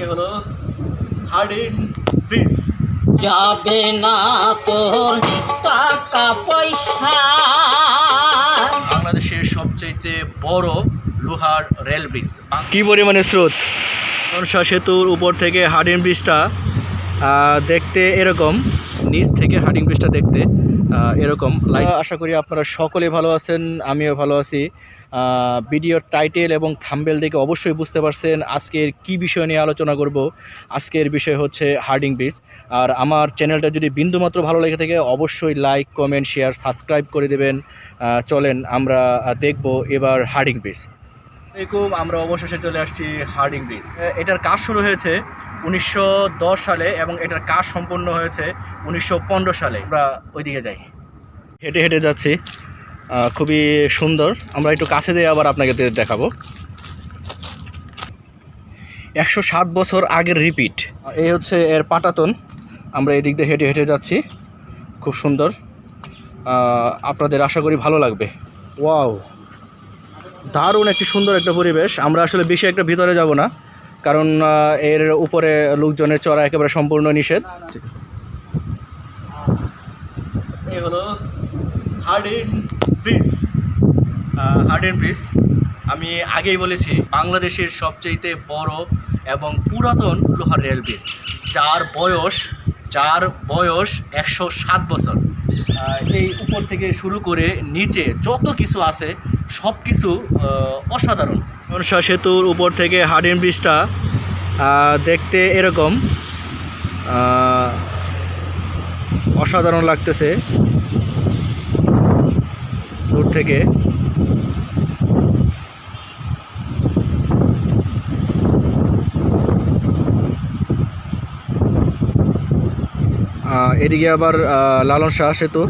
এই হলো Hardinge bridge যাবে না তোর টাকা পয়সা। বাংলাদেশের সবচাইতে বড় লোহার রেল ব্রিজ কি পরিমাণে স্রোত? মনসা সেতুর উপর থেকে হার্ডিন ব্রিজটা দেখতে এরকম। নিচ থেকে হার্ডিং ব্রিজটা দেখতে। এরকম আশা করি আপনারা সকলে ভালো আছেন, আমিও ভালো আছি। ভিডিওর টাইটেল এবং থাম্বেল দেখে অবশ্যই বুঝতে পারছেন আজকের কি বিষয় নিয়ে আলোচনা করব। আজকের বিষয় হচ্ছে হার্ডিং ব্রিজ আর আমার চ্যানেলটা যদি বিন্দুমাত্র ভালো লেগে থাকে, অবশ্যই লাইক কমেন্ট শেয়ার সাবস্ক্রাইব করে দেবেন। চলেন, আমরা দেখব এবার হার্ডিং ব্রিজ আসসালামাইকুম আমরা অবশেষে চলে আসছি হার্ডিং ব্রিজ। এটার কাজ শুরু হয়েছে উনিশশো দশ সালে এবং এটার কাজ সম্পন্ন হয়েছে উনিশশো পনেরো সালে। আমরা ওইদিকে যাই। হেঁটে হেঁটে যাচ্ছি। খুবই সুন্দর। আমরা একটু কাছে দিয়ে আবার আপনাকে দেখাবো। একশো সাত বছর আগের রিপিট। এই হচ্ছে এর পাটাতন। আমরা এদিক দিয়ে হেঁটে হেঁটে যাচ্ছি। খুব সুন্দর। আপনাদের আশা করি ভালো লাগবে। ওয়াও। দারুণ একটি সুন্দর একটা পরিবেশ। আমরা আসলে বেশি একটা ভিতরে যাব না, কারণ এর উপরে লোকজনের চড়া একেবারে সম্পূর্ণ নিষেধ। হলো ব্রিজ। ব্রিজ। আমি আগেই বলেছি, বাংলাদেশের সবচেয়ে বড় এবং পুরাতন লোহার রেল ব্রিজ, যার বয়স যার বয়স একশো সাত বছর। এই উপর থেকে শুরু করে নিচে যত কিছু আছে, সব কিছু অসাধারণ। মনসা সেতুর উপর থেকে হার্ডিন ব্রিজটা দেখতে এরকম অসাধারণ লাগতেছে। দূর থেকে। এদিকে আবার লালন শাহ সেতু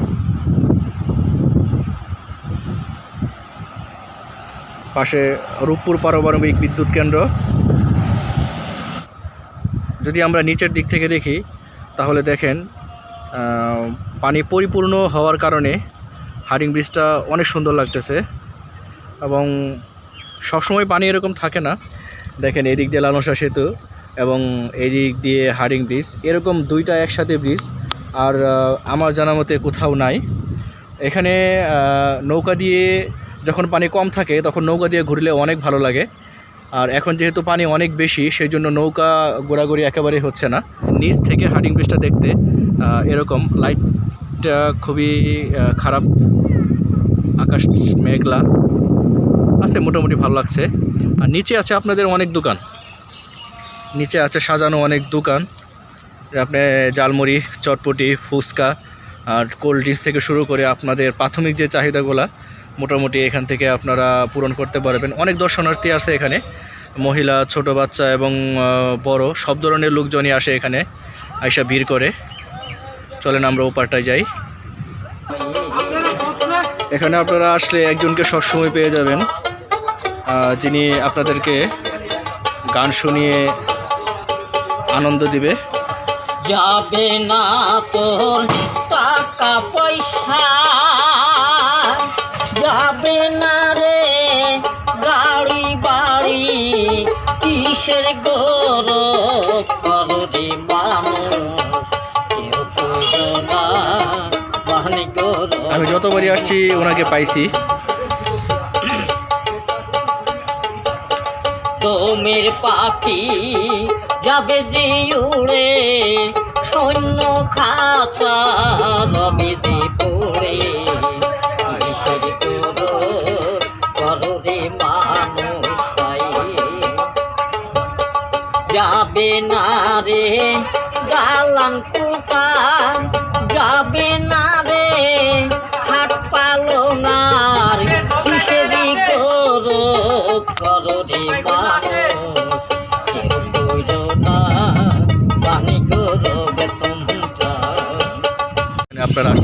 পাশে রূপপুর পারমাণবিক বিদ্যুৎ কেন্দ্র। যদি আমরা নিচের দিক থেকে দেখি, তাহলে দেখেন পানি পরিপূর্ণ হওয়ার কারণে হার্ডিং ব্রিজটা অনেক সুন্দর লাগতেছে এবং সবসময় পানি এরকম থাকে না। দেখেন এদিক দিয়ে লালনসা সেতু এবং এদিক দিয়ে হার্ডিং ব্রিজ, এরকম দুইটা একসাথে ব্রিজ আর আমার জানা মতে কোথাও নাই। এখানে নৌকা দিয়ে যখন পানি কম থাকে, তখন নৌকা দিয়ে ঘুরলে অনেক ভালো লাগে। আর এখন যেহেতু পানি অনেক বেশি সেই জন্য নৌকা ঘোরাঘুরি একেবারেই হচ্ছে না। নিচ থেকে হার্ডিং ব্রিজটা দেখতে এরকম। লাইটটা খুবই খারাপ। আকাশ মেঘলা। আছে, মোটামুটি ভালো লাগছে। আর নিচে আছে আপনাদের অনেক দোকান। নিচে আছে সাজানো অনেক দোকান। আপনি জালমুড়ি চটপটি, ফুচকা আর কোল্ড ড্রিঙ্কস থেকে শুরু করে আপনাদের প্রাথমিক যে চাহিদাগুলো, মোটামুটি এখান থেকে আপনারা পূরণ করতে পারবেন। অনেক দর্শনার্থী আছে এখানে। মহিলা, ছোট বাচ্চা এবং বড়, সব ধরনের লোকজনই আসে এখানে, আইসা ভিড় করে। চলেন আমরা ওপারটায় যাই। এখানে আপনারা আসলে একজনকে সবসময় পেয়ে যাবেন যিনি আপনাদেরকে গান শুনিয়ে আনন্দ দিবে। যাবে না তোর টাকা পয়সা। যাবে না রে গাড়ি বাড়ি কিসের গৌরব করো আমি যতবারই আসছি ওনাকে পাইছি। তোমের পাখি যাবে যে উড়ে সৈন্য খাঁচা রবে পড়ে যাবে না রে কোটা যাবে না রে খাট পালনার। কিসেরই করো করো রে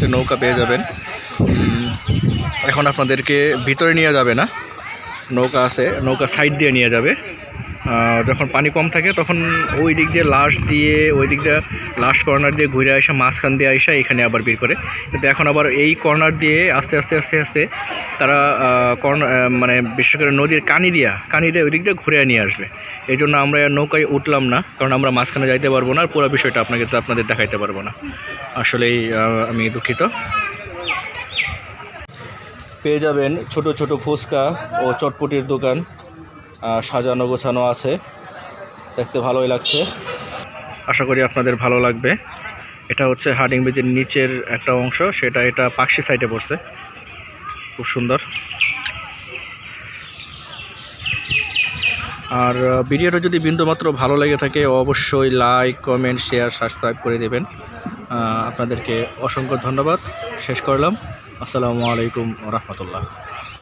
আসলে নৌকা পেয়ে যাবেন। এখন আপনাদেরকে ভিতরে নিয়ে যাবে না। নৌকা আছে, নৌকা সাইড দিয়ে নিয়ে যাবে। যখন পানি কম থাকে, তখন ওই দিক দিয়ে লাস্ট দিয়ে, ওই দিক দিয়ে লাস্ট কর্নার দিয়ে ঘুরে আসা, মাঝখান দিয়ে আসা, এখানে আবার বের করে। কিন্তু এখন আবার এই কর্নার দিয়ে আস্তে আস্তে আস্তে আস্তে তারা কর্নার মানে বিশেষ করে নদীর কানি দিয়া, কানি দিয়ে ওই দিক দিয়ে ঘুরে নিয়ে আসবে। এই জন্য আমরা নৌকায় উঠলাম না, কারণ আমরা মাঝখানে যাইতে পারব না, আর পুরো বিষয়টা আপনাকে তো আপনাদের দেখাইতে পারব না। আসলেই আমি দুঃখিত। পেয়ে যাবেন ছোট ছোট ফুচকা ও চটপটির দোকান। সাজানো গোছানো আছে। দেখতে ভালোই লাগছে। আশা করি আপনাদের ভালো লাগবে। এটা হচ্ছে হার্ডিং ব্রিজের নিচের একটা অংশ। সেটা এটা পাকশি সাইডে পড়ছে। খুব সুন্দর। আর ভিডিওটা যদি বিন্দুমাত্র ভালো লেগে থাকে, অবশ্যই লাইক কমেন্ট শেয়ার সাবস্ক্রাইব করে দেবেন। আপনাদেরকে অসংখ্য ধন্যবাদ। শেষ করলাম। আসসালামু আলাইকুম রহমতুল্লাহ।